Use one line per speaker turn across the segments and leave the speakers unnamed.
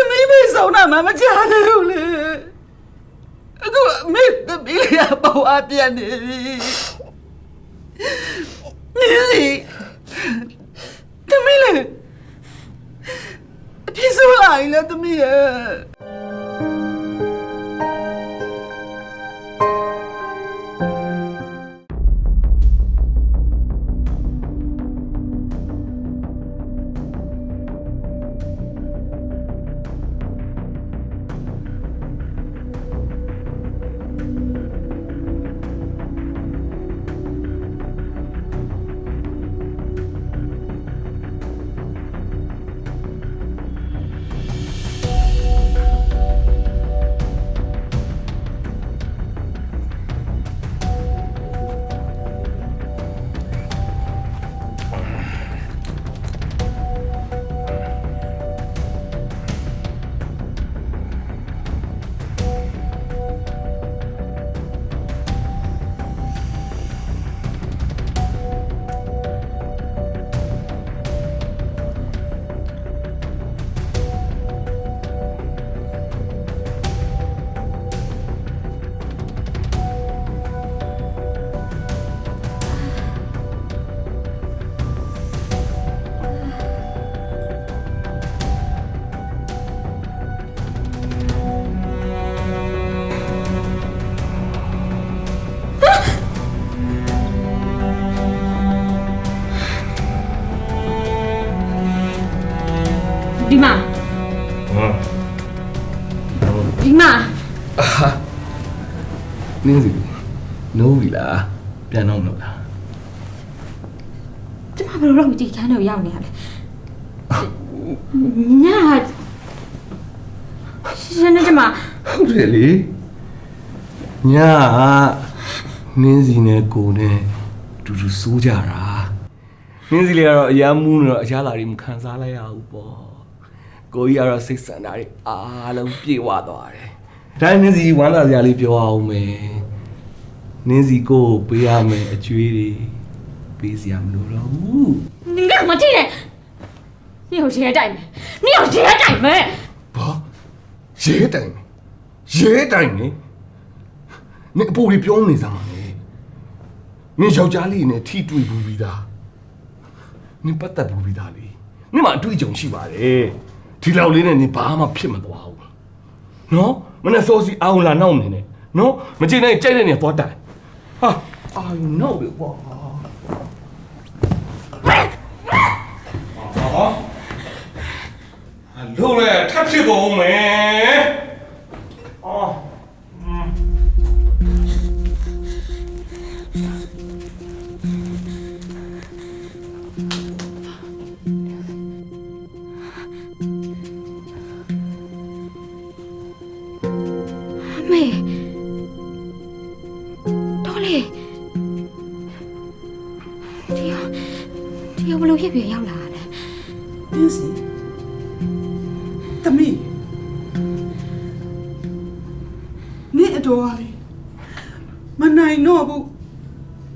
သမီးမေဆုံးတာမှမကြားသေးဘူးလေအခုအမေသမီးလေးကဘဝပြတ်နေပြီနင်းစီသမီးလေးအဖြစ်ဆိုးလာရင်လည်းသမီးရဲ့
ဒီမှာ
ဟမ်
ဒီမှာ
နင်းစီနိုးပြီလားပြန်တော့မလို့လား
ကျမဘယ်လိုလုပ်ဒီခန်းထဲကိုရောက်နေရလဲညာရှင်းနေကျမ
ဟုတ်တယ်လေညာကနင်းစီနဲ့ကိုနဲ့အတူတူစိုးကြတာနင်းစီလေးကတော့အရမ်းမူးနေတော့အရသာတွေမခံစားလိုက်ရဘူးပေါ့ ကိုကြီးကတော့စိတ်ဆန္ဒတွေအားလုံးပြေဝသွားတယ်ဒါနင်းစီဝမ်းသာစရာလေးပြောအောင်မယ်နင်းစီကိုကိုပေးရမယ်အကျွေးတွေပေးစရာမလိုတော့ဘူး
你干嘛进来？你有谁带没？你有谁带没？
ဘာရဲတိုင်ရဲတိုင်နေနေအပူတွေပြောနေစမ်းပါလေနင်ယောက်ျားလေးနဲ့ထိတွေ့ဘူးပြီးသားနင်ပတ်သက်ဘူးပြီးသားလေနင်မှအတွေ့အကြုံရှိပါတယ် ဒီလောက်လေးနဲ့နင်ဘာမှဖြစ်မသွားဘူးနော်မနဲ့စောစီအောင်လာနောက်နေနဲ့နော်မကြည့်နိုင်ကြိုက်တဲ့နေသွားတိုင်ဟာအာနော်ပဲကွာဟာလို့လေထပ်ဖြစ်ကုန်မယ်အော်
ဘလို့ဖြစ်ပြရောက်လာတယ်
နင်းစီသမီးနင်းအတော်ကလေမနိုင်တော့ဘူး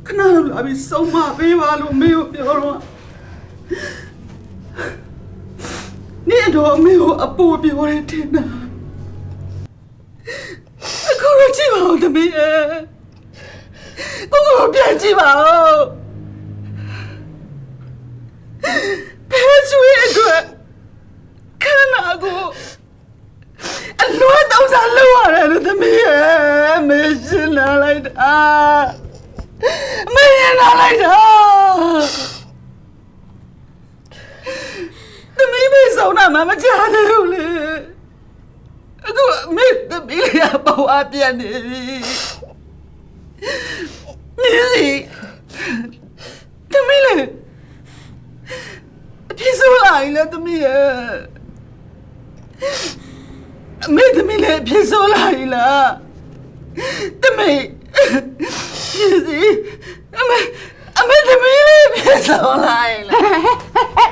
ခဏလောက်လာပြီးဆုံးမပေးပါလို့မေကိုပြောတော့နင်းအတော်အမေကိုအပူပြောတယ်တင်တာအခုတော့ကြည့်ပါဦးသမီးရဲ့ကိုကိုပြန်ကြည့်ပါဦးဘယ်ကျွေးအတွက်ခန္ဓာကိုအလွတ်တောင်စားလောက်ရတယ်လို့သမီးရဲ့မေရှင်လာလိုက် တာမေရှင်လာလိုက်တာသမီးမေဆုံးတာမှမကြားသေးဘူးလေအခုအမေသမီးလေးကဘဝပြတ်နေပြီနင်းစီသမီးလေးအဖြစ်ဆိုးလာရင်လည်းသမီးရဲ့အမေသမီးလေးအဖြစ်ဆိုးလာရင်လားသမီးနင်း စီအမေအမေသမီးလေးအဖြစ်ဆိုးလာရင်လား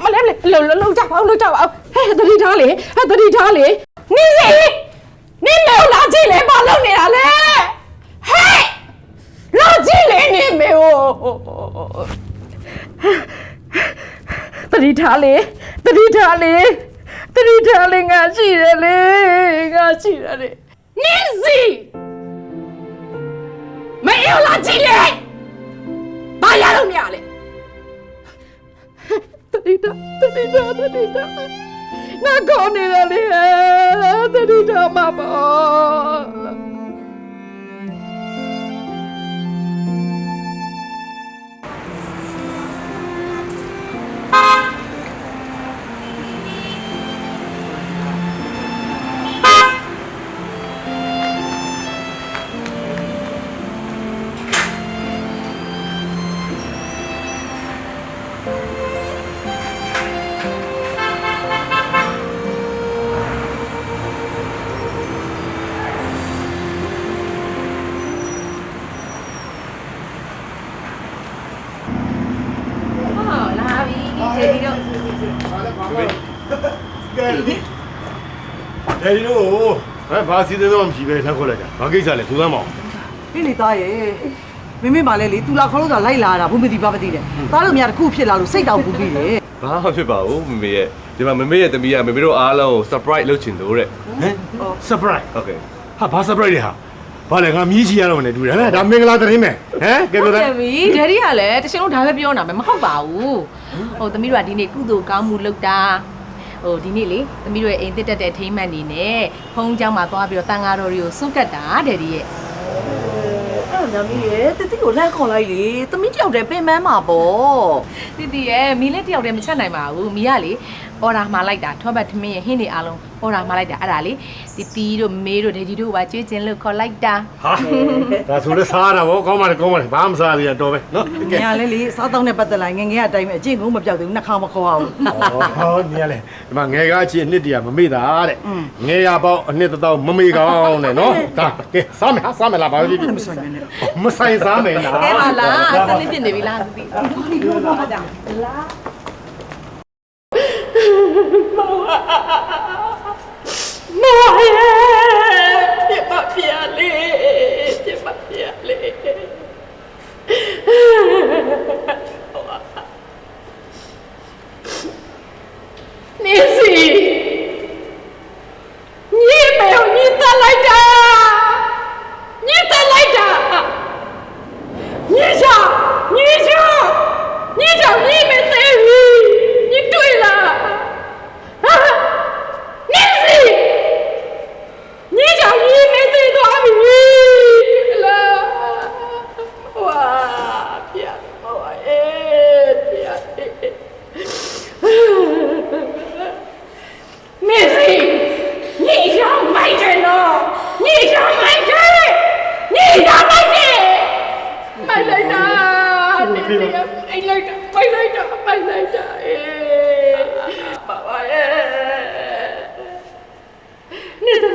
မလဲမလဲလုံလုံလုံကြပါအောင်လုံကြပါအောင်ဟဲ့တတိထားလေဟဲ့တတိထားလေနေစီနေမေကိုလာကြည့်လေဘာလုပ်နေတာလဲဟဲ့လာကြည့်လေနေမေကိုတတိထားလေတတိထားလေတတိထားလေငါရှိတယ်လေရှိတယ်လေနင်းစီ မအေးလာကြည့်လေဘာရတော့နေရလဲတတိတာတတိတာတတိတာငါကောင်းနေတယ်လေတတိတာမပါ
ဒယ်ဒီတို့ဟဲ့ဘာစီစဉ်တော့မရှိပဲလှမ်းခေါ်လိုက်တာဘာကိစ္စလဲသူသမ်းမအောင်
ပြလေသားရဲ့မင်းမင်းပါလေလေသူလာခေါ်လို့တော့လိုက်လာတာဘူးမသိပါမသိတယ်သားတို့များတစ်ခုဖြစ်လာလို့စိတ်တောင်ပူပြီးတယ်
ဘာမှဖြစ်ပါဘူးမမေရဲ့ဒီမှာမမေရဲ့သမီးကမမေတို့အားလုံးကို surprise လုပ်ချင်လို့တဲ့
ဟမ် surprise
ဟုတ်ကဲ့
ဟာဘာ surprise လဲဟာဘာလဲငါမြည်ချီရတော့မနဲ့တူတယ်ဟဲ့ဒါမင်္ဂလာသတင်းမယ်ဟမ်ကဲပြော
ဟု
သား
တ်တယ်ပြီဒယ်ဒီကလည်းတချင်လုံးဒါပဲပြောနေတာပဲမဟုတ်ပါဘူးဟိုသမီးတို့ကဒီနေ့ကုသိုလ်ကောင်းမှုလုပ်တာ ဟိုဒီနေ့လေသမီးတို့ရဲ့အိမ်တက်တက်တဲ့ထိမ့်မှန်နေနဲ့ဖုန်းเจ้าမှာသွားပြီးတော့တန်ဃာတော်တွေကိုစွန့်ကတ်တာဒယ်ဒီရဲ့
အဲ့ဒါမျိုးရဲ့တတိကိုလှမ်းခေါ်လိုက်လေသမီးတယောက်တည်းပင်ပန်းမှာပေါ့
တီတီရဲ့မီလက်တယောက်တည်းမချက်နိုင်ပါဘူးမီကလေအော်ဒါမှာလိုက်တာထောပတ်ထမင်းရဲ့ဟင်းတွေအားလုံး အော်ဒါမှာလိုက်တာအဲ့ဒါလေတီတီတို့မေတို့ဒယ်ဒီတို့ပါကြွေးကျင်လို့ခေါ်လိုက်တာ
ဟာဒါဆိုလဲစားတာဗောကောင်းပါလေကောင်းပါလေဘာမှမစားသေးရတော့ပဲနော်ကဲ
ညာလဲလေစားတောင်းနဲ့ပတ်သက်လာငယ်ငယ်အတိုင်းပဲအကျင့်ကိုမပြောက်သေးဘူးနှာခေါင်းမခေါ်အောင်
ဟောနေရလေဒီမှာငယ်ကားချင်းအနှစ်တည်းမမေ့တာတဲ့ငယ်ရပေါင်းအနှစ်တစ်တောင်းမမေ့ကောင်းနဲ့နော်ဒါကဲစားမယ်ဟာစားမယ်လားဘာဖြစ်ဖြစ်
မဆိုင်နဲ့
မဆိုင်စားမယ်လား
ကဲပါလားစနစ်ဖြစ်နေပြီလားတီတီ
မော
mein Leiter! Mein Leiter! Mein Leiter! Mein Leiter! Mein Leiter! Mama, äh! Nicht so